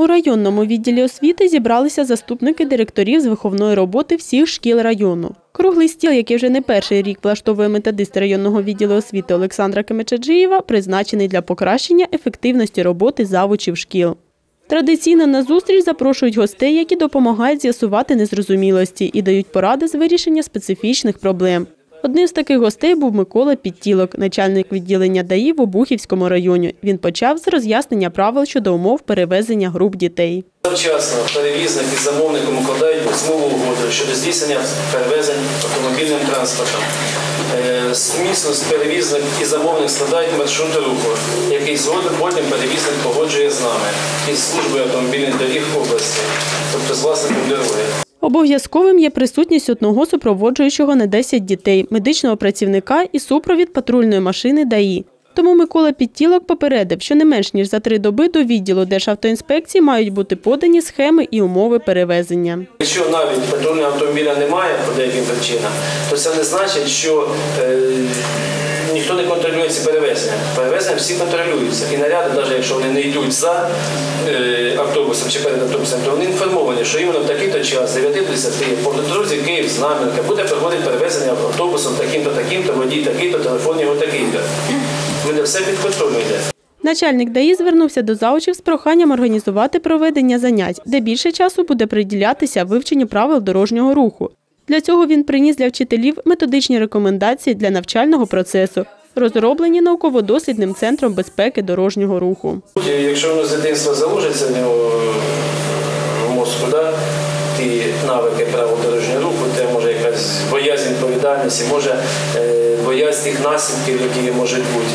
У районному відділі освіти зібралися заступники директорів з виховної роботи всіх шкіл району. Круглий стіл, який вже не перший рік влаштовує методист районного відділу освіти Олександра Кемечаджиєва, призначений для покращення ефективності роботи завучів шкіл. Традиційно на зустріч запрошують гостей, які допомагають з'ясувати незрозумілості і дають поради з вирішення специфічних проблем. Одним з таких гостей був Микола Підтілок, начальник відділення ДАІ в Обухівському районі. Він почав з роз'яснення правил щодо умов перевезення груп дітей. Завчасно перевізник і замовником укладають письмову угоду щодо здійснення перевезень автомобільним транспортом. Е, Сумісно з перевізник і замовник складають маршрути руху, який згодом потім перевізник погоджує з нами із службою автомобільних доріг області, тобто з власником дороги. Обов'язковим є присутність одного супроводжуючого на 10 дітей, медичного працівника і супровід патрульної машини ДАІ. Тому Микола Підтілок попередив, що не менш ніж за три доби до відділу Державтоінспекції мають бути подані схеми і умови перевезення. Якщо навіть патрульного автомобіля немає по деяким причинам, то це не значить, що е, ніхто не контролює ці перевезення. Перевезення всі контролюються. І наряди, навіть якщо вони не йдуть за е, автобусом чи перед автобусом, то вони інформовані, що іменно в такий-то час, з 9 до 10, по дорозі Київ, Знам'янка, буде проходити перевезення автобусом таким-то, таким-то, водій такий-то, телефон його такий-то. Мене все під контролем йде. Начальник ДАІ звернувся до заучів з проханням організувати проведення занять, де більше часу буде приділятися вивченню правил дорожнього руху. Для цього він приніс для вчителів методичні рекомендації для навчального процесу, розроблені науково-дослідним центром безпеки дорожнього руху. Якщо воно з дитинства заложиться в нього в мозку, да, ті навики правил дорожнього руху, це може якась боязнь відповідальності, може е, боязнь тих наслідків, які можуть бути,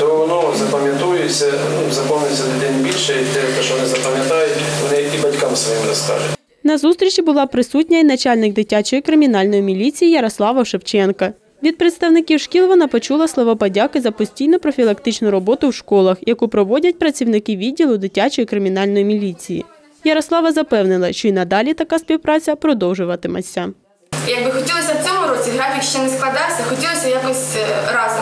то воно запам'ятується, ну, запам'ятається дитині більше, і те, що вони запам'ятають, вони і батькам своїм розкажуть. На зустрічі була присутня і начальник дитячої кримінальної міліції Ярослава Шевченка. Від представників шкіл вона почула слова подяки за постійну профілактичну роботу в школах, яку проводять працівники відділу дитячої кримінальної міліції. Ярослава запевнила, що й надалі така співпраця продовжуватиметься. Якби хотілося в цьому році, графік ще не складався, хотілося якось е, разом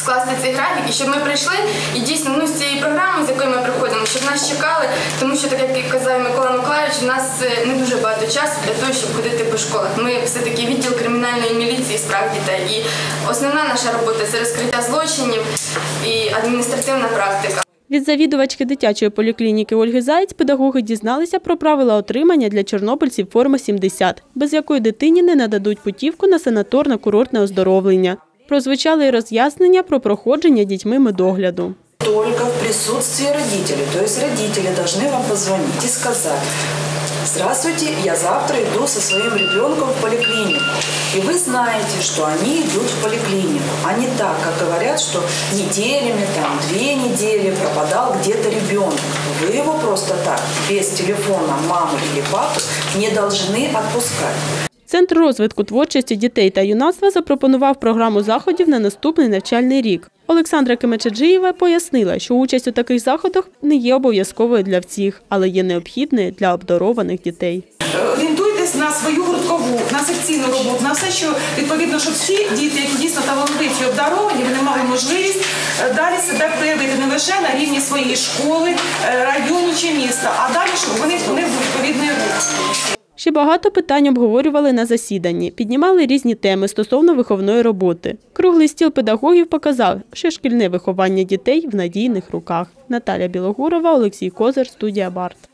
скласти цей графік, і щоб ми прийшли і дійсно ну, з цієї програми, з якою ми приходимо, щоб нас чекали, тому що, так як казав Микола Миколаївич, у нас е, не дуже багато часу для того, щоб ходити по школах. Ми все-таки відділ кримінальної міліції з прав дітей. І основна наша робота це розкриття злочинів і адміністративна практика. Від завідувачки дитячої поліклініки Ольги Заєць педагоги дізналися про правила отримання для чорнобильців форми 70, без якої дитині не нададуть путівку на санаторно-курортне оздоровлення. Прозвучали й роз'яснення про проходження дітьми медогляду. только в присутствии родителей. То есть родители должны вам позвонить и сказать, здравствуйте, я завтра иду со своим ребенком в поликлинику. И вы знаете, что они идут в поликлинику, а не так, как говорят, что неделями, там, две недели пропадал где-то ребенок. Вы его просто так, без телефона мамы или папы, не должны отпускать. Центр розвитку творчості дітей та юнацтва запропонував програму заходів на наступний навчальний рік. Олександра Кемечаджиєва пояснила, що участь у таких заходах не є обов'язковою для всіх, але є необхідною для обдарованих дітей. орієнтуйтесь на свою гурткову, на секційну роботу, на все, що відповідно, щоб всі діти, які дійсно талановиті і обдаровані, вони мали можливість е, далі себе проявити не лише на рівні своєї школи, е, району чи міста, а далі, щоб вони були в відповідний рух. Ще багато питань обговорювали на засіданні, піднімали різні теми стосовно виховної роботи. Круглий стіл педагогів показав, що шкільне виховання дітей в надійних руках. Наталя Білогурова, Олексій Козир, студія Барт.